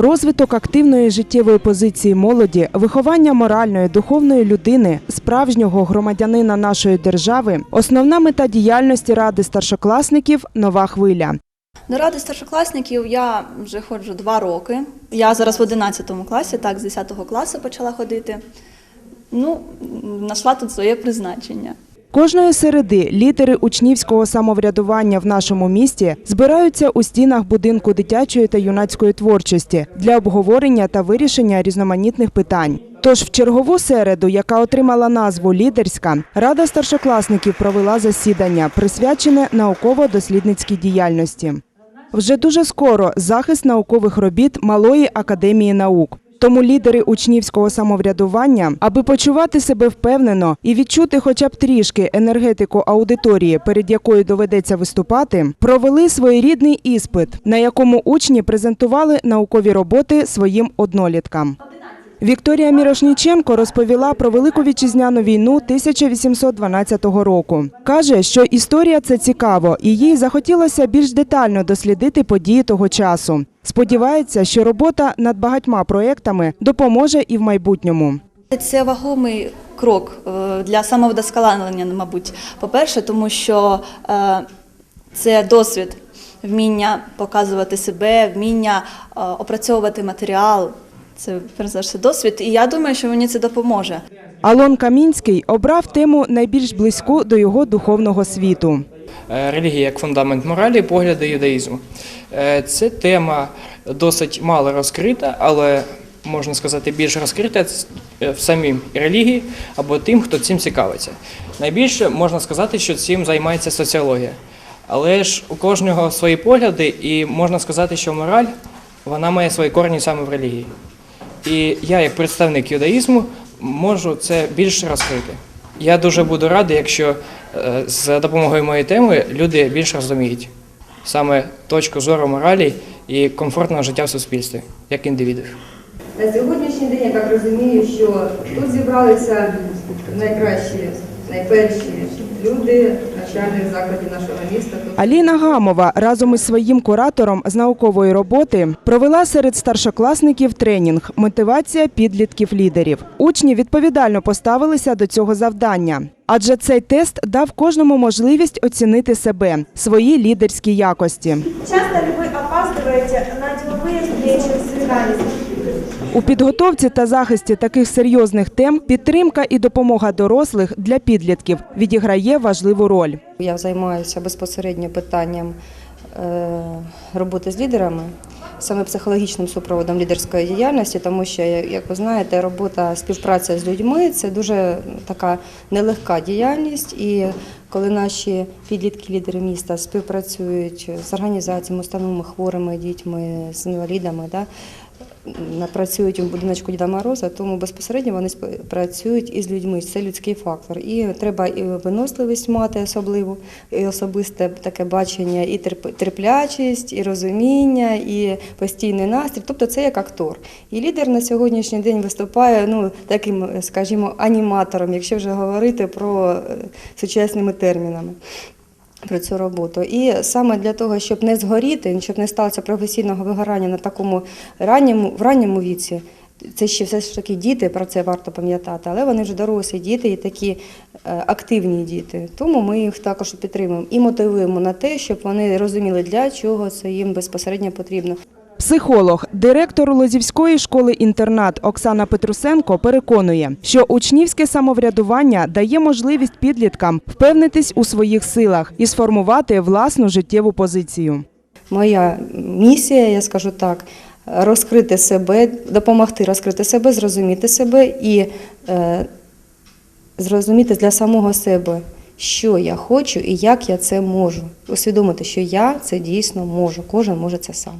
Розвиток активної життєвої позиції молоді, виховання моральної, духовної людини, справжнього громадянина нашої держави основна мета діяльності ради старшокласників нова хвиля. До ради старшокласників я вже ходжу два роки. Я зараз в 11 класі, так, з 10 класу почала ходити. Ну, знайшла тут своє призначення. Кожної середи лідери учнівського самоврядування в нашому місті збираються у стінах будинку дитячої та юнацької творчості для обговорення та вирішення різноманітних питань. Тож в чергову середу, яка отримала назву лідерська, рада старшокласників провела засідання, присвячене науково-дослідницькій діяльності. Вже дуже скоро захист наукових робіт Малої академії наук. Тому лідери учнівського самоврядування, аби почувати себе впевнено і відчути хоча б трішки енергетику аудиторії, перед якою доведеться виступати, провели своєрідний іспит, на якому учні презентували наукові роботи своїм одноліткам. Вікторія Мірошніченко розповіла про Велику вітчизняну війну 1812 року. Каже, що історія це цікаво, і їй захотілося більш детально дослідити події того часу. Сподівається, що робота над багатьма проєктами допоможе і в майбутньому. Це вагомий крок е, для самовдосконалення, мабуть, по-перше, тому що е, це досвід, вміння показувати себе, вміння е, опрацьовувати матеріал. Це перш за все досвід, і я думаю, що мені це допоможе. Алон Камінський обрав тему найбільш близьку до його духовного світу. Е, Релігія як фундамент моралі, погляди юдаїзму. Е, Це тема досить мало розкрита, але можна сказати, більш розкрита в самій релігії або тим, хто цим цікавиться. Найбільше можна сказати, що цим займається соціологія. Але ж у кожного свої погляди, і можна сказати, що мораль вона має свої корені саме в релігії. І я, як представник юдаїзму, можу це більше розкрити. Я дуже буду радий, якщо е, за допомогою моєї теми люди більше розуміють саме точку зору моралі і комфортного життя в суспільстві, як індивідів. На сьогоднішній день я так розумію, що тут зібралися найкращі, найперші люди навчальних закладів нашого міста. Тобто Аліна Гамова разом із своїм куратором з наукової роботи провела серед старшокласників тренінг Мотивація підлітків лідерів. Учні відповідально поставилися до цього завдання, адже цей тест дав кожному можливість оцінити себе, свої лідерські якості. Часто ли вы опаздываете на деловые встречи, свидания? У підготовці та захисті таких серйозних тем підтримка і допомога дорослих для підлітків відіграє важливу роль. Я займаюся безпосередньо питанням е, роботи з лідерами, саме психологічним супроводом лідерської діяльності, тому що, як ви знаєте, робота співпраця з людьми це дуже така нелегка діяльність. І коли наші підлітки-лідери міста співпрацюють з організаціями, установами хворими дітьми, з інвалідами, да, працюють у будиночку Діда Мороза, тому безпосередньо вони працюють із людьми. Це людський фактор. І треба і виносливість мати особливу, і особисте таке бачення, і терплячість, і розуміння, і постійний настрій. Тобто це як актор. І лідер на сьогоднішній день виступає ну, таким, скажімо, аніматором, якщо вже говорити про е, сучасними термінами про цю роботу. І саме для того, щоб не згоріти, щоб не сталося професійного вигорання на такому ранньому, в ранньому віці. Це ще все ж таки діти, про це варто пам'ятати, але вони вже дорослі діти і такі е, активні діти. Тому ми їх також підтримуємо і мотивуємо на те, щоб вони розуміли, для чого це їм безпосередньо потрібно. Психолог, директор Лозівської школи-інтернат Оксана Петрусенко переконує, що учнівське самоврядування дає можливість підліткам впевнитись у своїх силах і сформувати власну життєву позицію. Моя місія, я скажу так, розкрити себе, допомогти розкрити себе, зрозуміти себе і е, зрозуміти для самого себе, що я хочу і як я це можу. Усвідомити, що я це дійсно можу. Кожен може це сам.